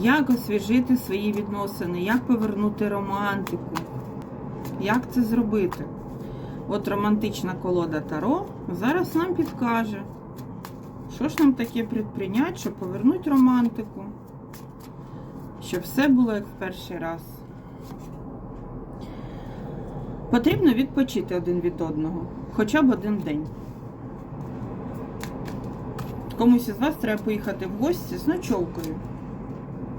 як освіжити свої відносини, як повернути романтику. Як це зробити? От романтична колода Таро зараз нам підкаже, що ж нам таке предпринять, щоб повернути романтику, щоб все було як в перший раз. Потрібно відпочити один від одного, хоча б один день. Комусь із вас треба поїхати в гості з ночовкою.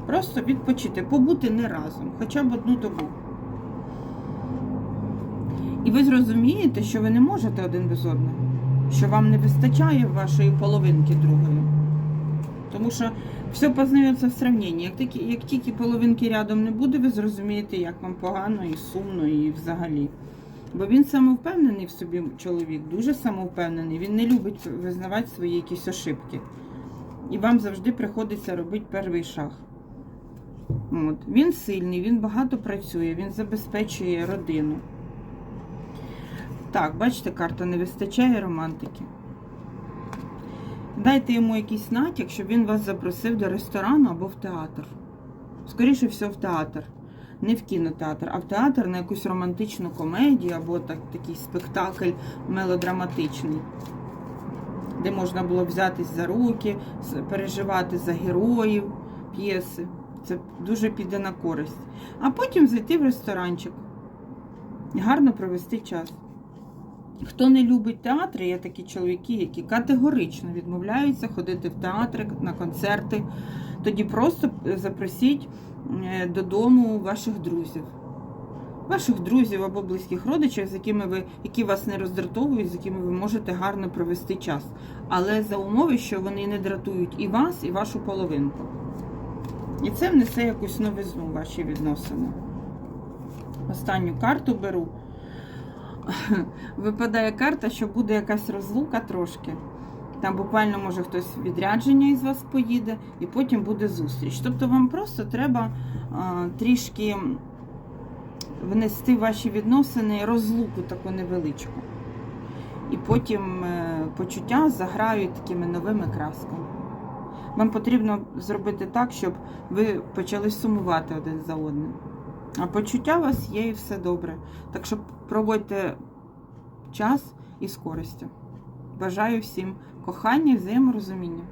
Просто відпочити, побути не разом, хоча б одну добу. І ви зрозумієте, що ви не можете один без одного, що вам не вистачає вашої половинки другої. Тому що все познається в сравненні. Як тільки, як тільки половинки рядом не буде, ви зрозумієте, як вам погано і сумно, і взагалі. Бо він самовпевнений в собі чоловік, дуже самовпевнений. Він не любить визнавати свої якісь ошибки. І вам завжди приходиться робити перший шаг. От. Він сильний, він багато працює, він забезпечує родину. Так, бачите, карта не вистачає романтики. Дайте йому якийсь натяк, щоб він вас запросив до ресторану або в театр. Скоріше всього, в театр. Не в кінотеатр, а в театр на якусь романтичну комедію або так, такий спектакль мелодраматичний, де можна було взятись за руки, переживати за героїв п'єси. Це дуже піде на користь. А потім зайти в ресторанчик гарно провести час. Хто не любить театри, є такі чоловіки, які категорично відмовляються ходити в театри, на концерти. Тоді просто запросіть е, додому ваших друзів. Ваших друзів або близьких родичів, з якими ви, які вас не роздратовують, з якими ви можете гарно провести час. Але за умови, що вони не дратують і вас, і вашу половинку. І це внесе якусь новизну в ваші відносини. Останню карту беру. Випадає карта, що буде якась розлука трошки. Там буквально, може, хтось відрядження із вас поїде, і потім буде зустріч. Тобто вам просто треба а, трішки внести ваші відносини розлуку таку невеличку. І потім е, почуття заграють такими новими красками. Вам потрібно зробити так, щоб ви почали сумувати один за одним. А почуття у вас є і все добре. Так що проводьте час із користю. Бажаю всім кохання взаєморозуміння.